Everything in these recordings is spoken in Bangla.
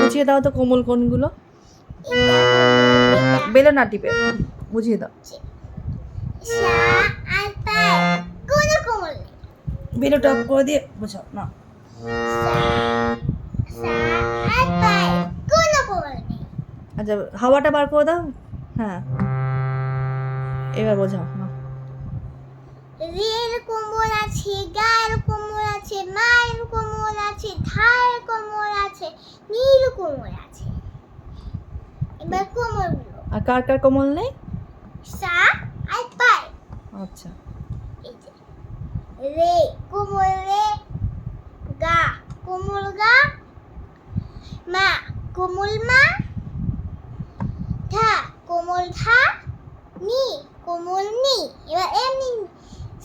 বুঝিয়ে দাও তো কোমল কোনগুলো বেলো না টিপে বুঝিয়ে দাও। বেলো টপ করে দিয়ে বোঝাও না আচ্ছা হাওয়াটা বার করে দাও। হ্যাঁ। এবার বোঝাও না রেল কোমল আছে গায়ের কোমল আছে মায়ের কোমল আছে ধারের কোমল আছে নীল কোমল আছে। এবার কোমলগুলো আর কার কার কোমল নেই? সা আর পায় আচ্ছা। এই রে কোমল রে গা কোমল গা মা কোমল মা ধা কোমল ধা নি কোমল নি এবার এমনি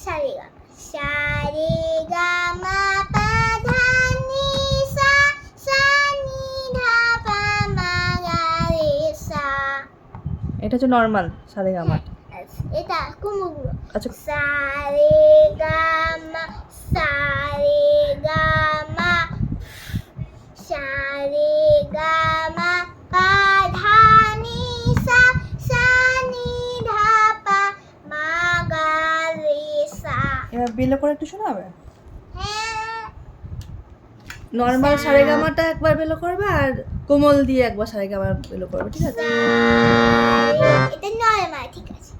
সারে গা সারে গা মা পা ধা নি সা সা নি ধা পা মা গা রে সা। এটা হচ্ছে নর্মাল সারে গামার এটা কোমলগুলো আচ্ছা। সারে গামা বেলো করে একটু শোনাবে? হবে নর্মাল সারেগামাটা একবার বেলো করবে আর কোমল দিয়ে একবার সারেগামা বেলো করবে ঠিক আছে? এটা নরমাল ঠিক আছে।